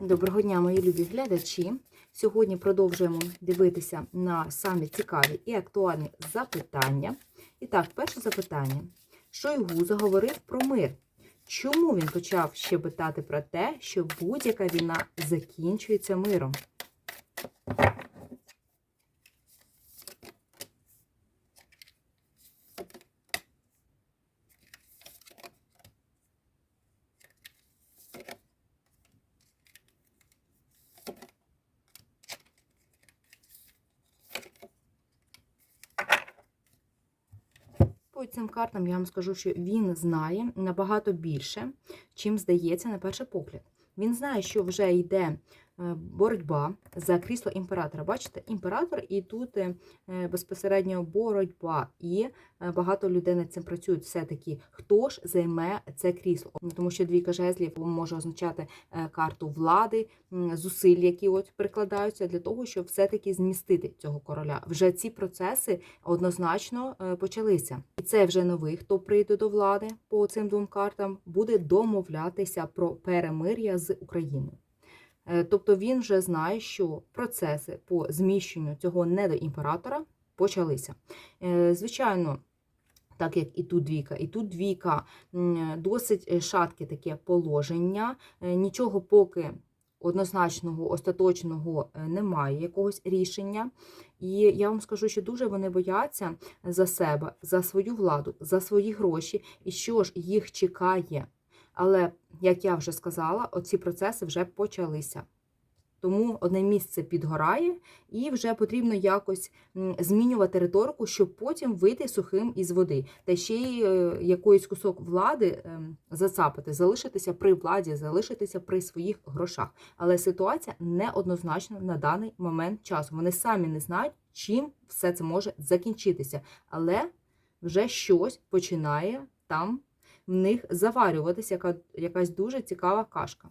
Доброго дня, мої любі глядачі. Сьогодні продовжуємо дивитися на самі цікаві і актуальні запитання. І так, перше запитання. Шойгу заговорив про мир. Чому він почав щебетати про те, що будь-яка війна закінчується миром? По цим картам я вам скажу, що він знає набагато більше, чим здається на перший погляд. Він знає, що вже йде боротьба за крісло імператора. Бачите, імператор, і тут е, безпосередньо боротьба, і е, багато людей над цим працюють. Все-таки хто ж займе це крісло? Ну, Тому що двійка жезлів може означати е, карту влади, зусиль, які от прикладаються для того, щоб все-таки змістити цього короля. Вже ці процеси однозначно е, почалися. І це вже новий, хто прийде до влади по цим двом картам, буде домовлятися про перемир'я з Україною. Е, Тобто він вже знає, що процеси по зміщенню цього недоімператора почалися. Е, Звичайно, так як і тут двійка, і тут двійка досить е, шатке таке положення. Нічого поки однозначного, остаточного немає якогось рішення. І я вам скажу, що дуже вони бояться за себе, за свою владу, за свої гроші, і що ж їх чекає. Але, як я вже сказала, оці процеси вже почалися. Тому одне місце підгорає, і вже потрібно якось змінювати риторику, щоб потім вийти сухим із води. Та ще й е, якийсь кусок влади ем, зацапати, залишитися при владі, залишитися при своїх грошах. Але ситуація неоднозначна на даний момент часу. Вони самі не знають, чим все це може закінчитися. Але вже щось починає там в них заварюватися, яка, якась дуже цікава кашка.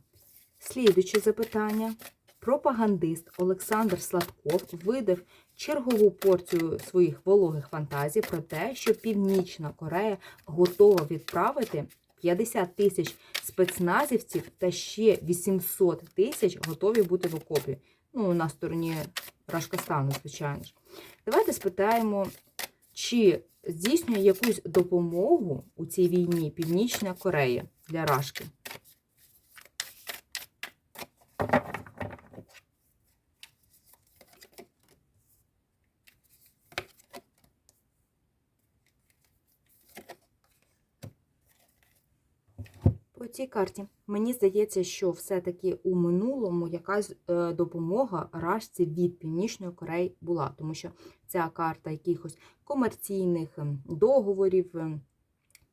Слідуюче запитання. Пропагандист Олександр Сладков видав чергову порцію своїх вологих фантазій про те, що Північна Корея готова відправити 50 тисяч спецназівців та ще 800 тисяч готові бути в окопі. Ну, на стороні Рашкастану, звичайно ж. Давайте спитаємо, чи здійснює якусь допомогу у цій війні Північна Корея для Рашки? Цій карті мені здається, що все-таки у минулому якась е, допомога Рашці від Північної Кореї була, тому що ця карта якихось комерційних ем, договорів. ем,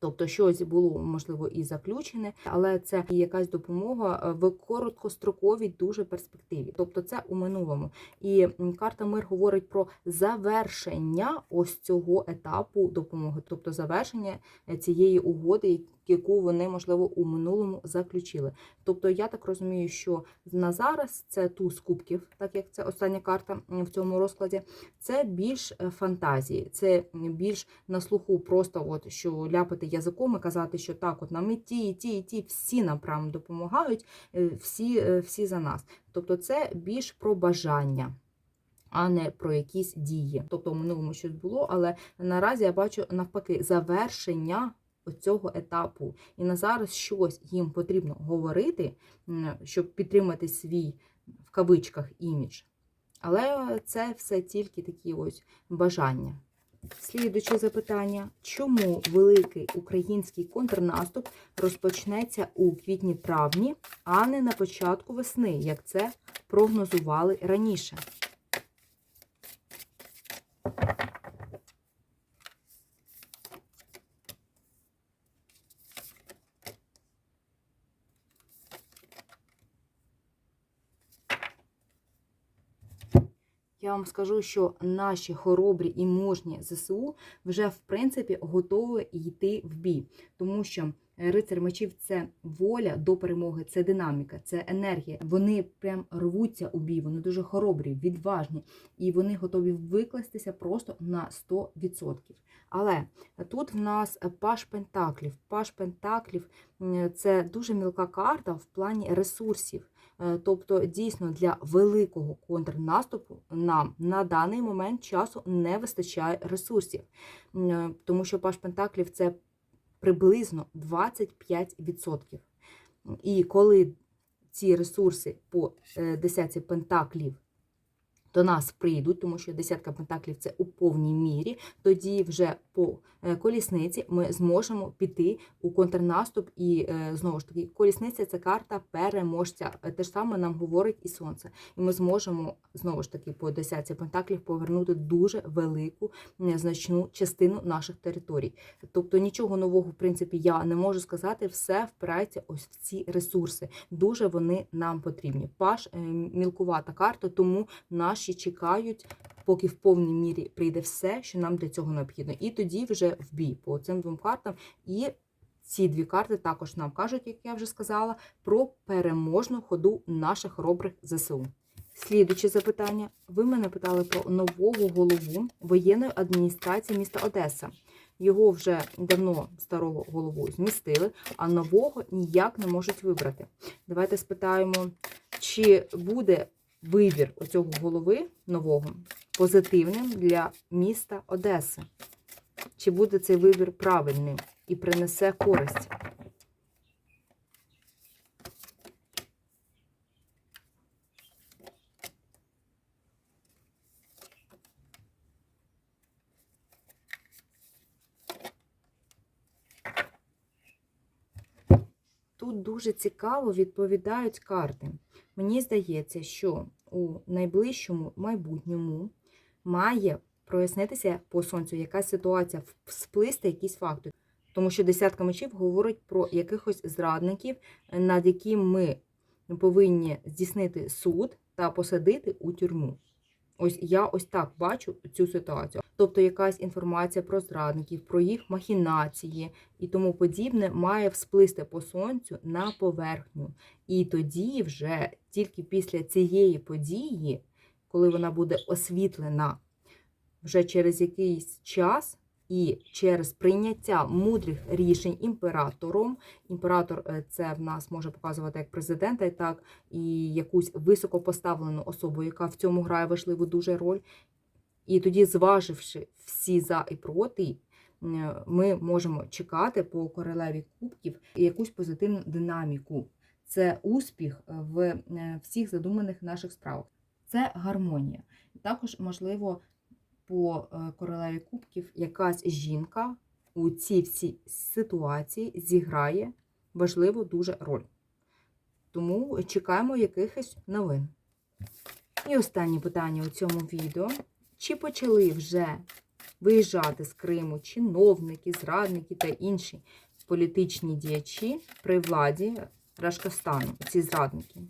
Тобто щось було можливо і заключене, але це і якась допомога е, в короткостроковій дуже перспективі. Тобто це у минулому. І карта мир говорить про завершення ось цього етапу допомоги, тобто завершення е, цієї угоди, яку вони можливо у минулому заключили. Тобто, я так розумію, що на зараз це туз кубків, так як це остання карта в цьому розкладі. Це більш е, фантазії, це більш на слуху, просто от що ляпати язиком і казати, що так, от нам і ті, і ті, і ті, всі нам прям допомагають, е, всі, е, всі за нас. Тобто, це більш про бажання. А не про якісь дії. Тобто в минулому щось було, але наразі я бачу навпаки завершення цього етапу. І на зараз щось їм потрібно говорити, щоб підтримати свій в кавичках імідж. Але це все тільки такі ось бажання. Слідуюче запитання: чому великий український контрнаступ розпочнеться у квітні-травні, а не на початку весни, як це прогнозували раніше? Я вам скажу, що наші хоробрі і мужні ЗСУ вже в принципі готові йти в бій, тому що рицар мечів це воля до перемоги, це динаміка, це енергія. Вони прям рвуться у бій, вони дуже хоробрі, відважні, і вони готові викластися просто на 100%. Але тут в нас паш пентаклів. Паш пентаклів це дуже мілка карта в плані ресурсів. Е, Тобто, дійсно, для великого контрнаступу нам на даний момент часу не вистачає ресурсів, е, тому що Паш Пентаклів це приблизно 25%. І коли ці ресурси по е, десятці пентаклів до нас прийдуть, тому що десятка пентаклів це у повній мірі, тоді вже по е, колісниці ми зможемо піти у контрнаступ. І е, знову ж таки, колісниця це карта переможця. Е, Те ж саме нам говорить і сонце. І ми зможемо знову ж таки по десятці пентаклів повернути дуже велику значну частину наших територій. Тобто нічого нового, в принципі, я не можу сказати. Все впирається ось в ці ресурси. Дуже вони нам потрібні. Паш мілкувата карта, тому наші чекають, поки в повній мірі прийде все, що нам для цього необхідно. І тоді вже в бій по цим двом картам. І ці дві карти також нам кажуть, як я вже сказала, про переможну ходу наших хоробрих ЗСУ. Слідуче запитання. Ви мене питали про нового голову воєнної адміністрації міста Одеса. Його вже давно старого голову змістили, а нового ніяк не можуть вибрати. Давайте спитаємо, чи буде вибір оцього голови нового позитивним для міста Одеси? Чи буде цей вибір правильним і принесе користь? Тут дуже цікаво відповідають карти. Мені здається, що у найближчому майбутньому має прояснитися по сонцю якась ситуація, сплисти якісь факти. Тому що десятка мечів говорить про якихось зрадників, над яким ми повинні здійснити суд та посадити у тюрму. Ось я ось так бачу цю ситуацію. Тобто якась інформація про зрадників, про їх махінації і тому подібне має всплисти по сонцю на поверхню. І тоді, вже тільки після цієї події, коли вона буде освітлена вже через якийсь час. І через прийняття мудрих рішень імператором. Імператор е, це в нас може показувати як президента, і так і якусь високопоставлену особу, яка в цьому грає важливу дуже роль. І тоді, зваживши всі за і проти, ми можемо чекати по королеві кубків якусь позитивну динаміку. Це успіх в е, всіх задуманих наших справах. Це гармонія. Також можливо по е, королеві кубків якась жінка у цій всій ситуації зіграє важливу дуже роль. Тому чекаємо якихось новин. І останнє питання у цьому відео. Чи почали вже виїжджати з Криму чиновники, зрадники та інші політичні діячі при владі Рашкастану, ці зрадники?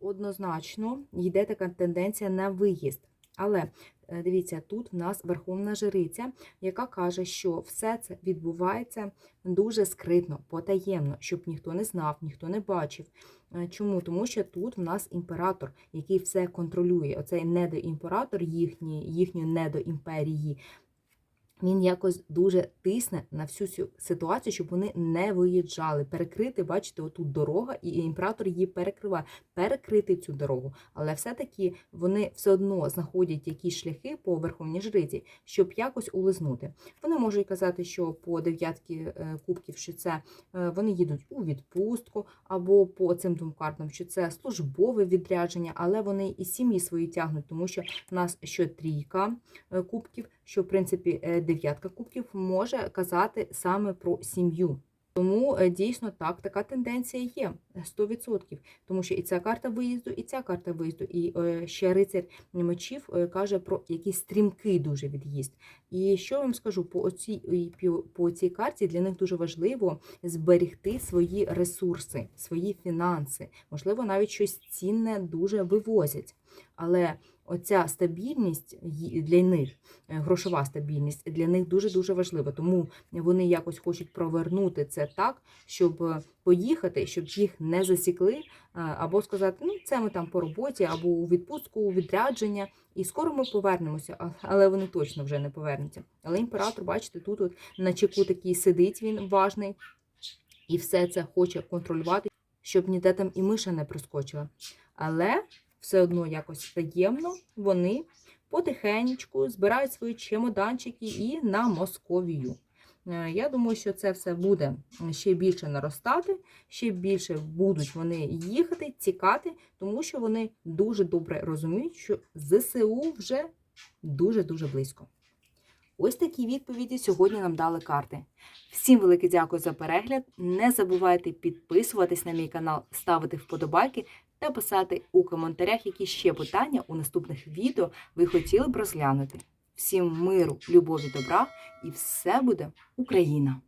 Однозначно йде така тенденція на виїзд. Але е, дивіться, тут в нас верховна жриця, яка каже, що все це відбувається дуже скритно, потаємно, щоб ніхто не знав, ніхто не бачив. Е, Чому? Тому що тут в нас імператор, який все контролює. Оцей недоімператор їхньої, їхньої недоімперії. Він якось дуже тисне на всю цю ситуацію, щоб вони не виїжджали. Перекрити, бачите, отут дорога, і імператор її перекриває, перекрити цю дорогу. Але все-таки вони все одно знаходять якісь шляхи по верховній жриці, щоб якось улизнути. Вони можуть казати, що по дев'ятки е, кубків, що це е, вони їдуть у відпустку, або по цим двом що це службове відрядження, але вони і сім'ї свої тягнуть, тому що в нас що трійка е, кубків, що в принципі дев'ятка кубків може казати саме про сім'ю. Тому е, дійсно так, така тенденція є 100%. Тому що і ця карта виїзду, і ця карта виїзду, і е, ще рицар мечів е, каже про якийсь стрімкий дуже від'їзд. І що вам скажу по оцій, по цій карті для них дуже важливо зберегти свої ресурси, свої фінанси. Можливо, навіть щось цінне дуже вивозять. Але оця стабільність для них, е, грошова стабільність для них дуже дуже важлива. Тому вони якось хочуть провернути це так, щоб поїхати, щоб їх не засікли, е, або сказати, ну це ми там по роботі, або у відпустку, у відрядження, і скоро ми повернемося, але вони точно вже не повернуться. Але імператор, бачите, тут от на чеку такий сидить він важний, і все це хоче контролювати, щоб ніде там і миша не прискочила. Але все одно якось таємно вони потихеньку збирають свої чемоданчики і на Московію. Е, Я думаю, що це все буде ще більше наростати, ще більше будуть вони їхати, тікати, тому що вони дуже добре розуміють, що ЗСУ вже дуже-дуже близько. Ось такі відповіді сьогодні нам дали карти. Всім велике дякую за перегляд. Не забувайте підписуватись на мій канал, ставити вподобайки та писати у коментарях, які ще питання у наступних відео ви хотіли б розглянути. Всім миру, любові, добра і все буде Україна!